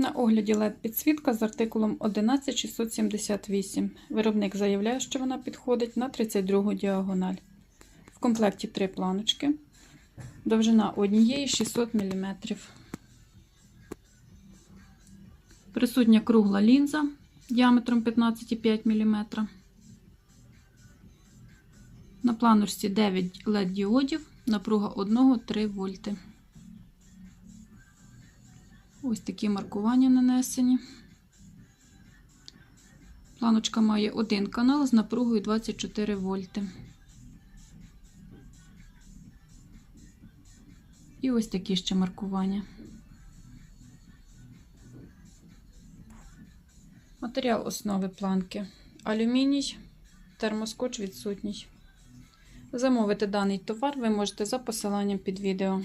На огляді LED підсвітка з артикулом 11678. Виробник заявляє, що вона підходить на 32 діагональ. В комплекті три планочки. Довжина однієї 600 мм. Присутня кругла лінза діаметром 15,5 мм. На планочці 9 LED діодів, напруга 1-3 вольти. Ось такі маркування нанесені. Планочка має один канал з напругою 24 вольти. І ось такі ще маркування. Матеріал основи планки. Алюміній, термоскоч відсутній. Замовити даний товар ви можете за посиланням під відео.